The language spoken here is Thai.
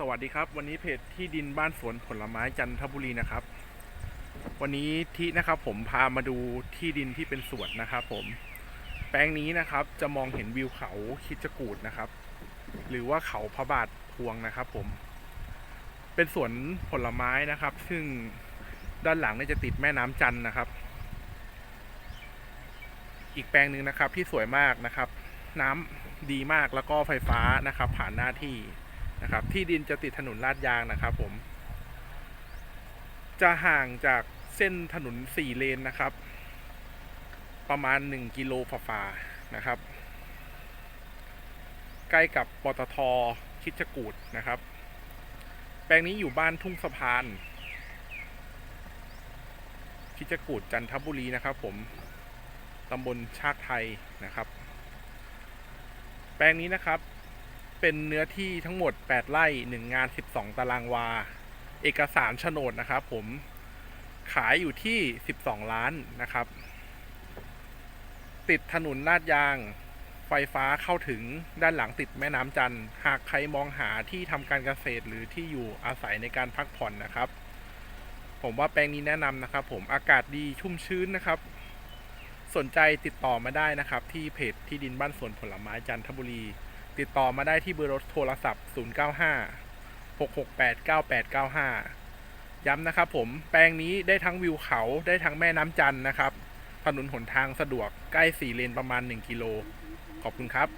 สวัสดีครับ วันนี้เพจที่ดินบ้านสวนผลไม้จันทบุรีนะครับ วันนี้ที่นะครับผมพามาดูที่ดินที่เป็นสวนนะครับผมแปลงนี้นะครับจะมองเห็นวิวเขาคิดจกูดนะครับ หรือว่าเขาพระบาทพวงนะครับผม เป็นสวนผลไม้นะครับ ซึ่งด้านหลังเนี่ยจะติดแม่น้ำจันนะครับ อีกแปลงหนึ่งนะครับที่สวยมากนะครับ น้ำดีมากแล้วก็ไฟฟ้านะครับ ผ่านหน้าที่ นะครับ ที่ดินจะติดถนนลาดยางนะครับผม จะห่างจากเส้นถนนสี่เลนนะครับ ประมาณ1กิโลฝ่าๆนะครับ ใกล้กับปตทคิดจกูดนะครับ แปลงนี้อยู่บ้านทุ่งสะพานคิจกูดจันทบุรีนะครับ ผม ตำบลชาติไทยนะครับ แปลงนี้นะครับ เป็นเนื้อที่ทั้งหมด 8 ไร่ 1 งาน 12 ตารางวา เอกสารโฉนดนะครับผมขายอยู่ที่ 12 ล้านนะครับ ติดถนนลาดยาง ไฟฟ้าเข้าถึงด้านหลังติดแม่น้ำจันทร์ หากใครมองหาที่ทำการเกษตรหรือที่อยู่อาศัยในการพักผ่อนนะครับ ผมว่าแปลงนี้แนะนำนะครับ ผมอากาศดีชุ่มชื้นนะครับ สนใจติดต่อมาได้นะครับ ที่เพจที่ดินบ้านสวนผลไม้จันทบุรี ติดต่อมาได้ที่เบอร์โทรศัพท์ 095 668 9895 ย้ำนะครับผม แปลงนี้ได้ทั้งวิวเขา ได้ทั้งแม่น้ำจันนะครับ ถนนหนทางสะดวก ใกล้สี่เลนประมาณ 1 กิโล ขอบคุณครับ